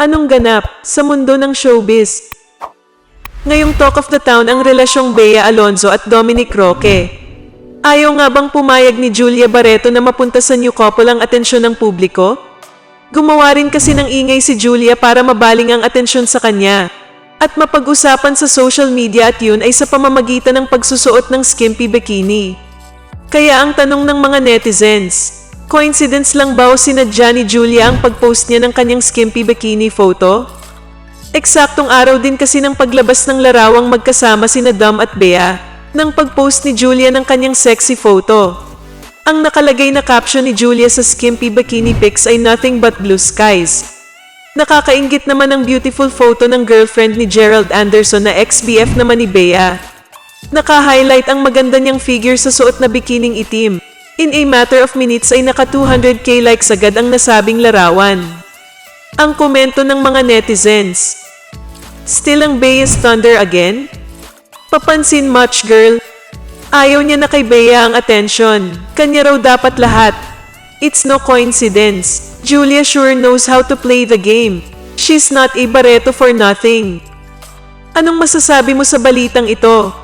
Anong ganap sa mundo ng showbiz? Ngayong talk of the town ang relasyong Bea Alonzo at Dominic Roque. Ayaw nga bang pumayag ni Julia Barreto na mapunta sa new couple ang atensyon ng publiko? Gumawa rin kasi ng ingay si Julia para mabaling ang atensyon sa kanya. At mapag-usapan sa social media at yun ay sa pamamagitan ng pagsusuot ng skimpy bikini. Kaya ang tanong ng mga netizens, coincidence lang ba o sinadya ni Julia ang pag-post niya ng kanyang skimpy bikini photo? Eksaktong araw din kasi ng paglabas ng larawang magkasama sina Dam at Bea nang pag-post ni Julia ng kanyang sexy photo. Ang nakalagay na caption ni Julia sa skimpy bikini pics ay nothing but blue skies. Nakakaingit naman ang beautiful photo ng girlfriend ni Gerald Anderson na ex-BF naman ni Bea. Naka-highlight ang maganda niyang figure sa suot na bikining itim. In a matter of minutes ay naka 200k likes agad ang nasabing larawan. Ang komento ng mga netizens. Still ang Bea's Thunder again? Papansin much girl. Ayaw niya na kay Bea ang attention. Kanya raw dapat lahat. It's no coincidence. Julia sure knows how to play the game. She's not a Barreto for nothing. Anong masasabi mo sa balitang ito?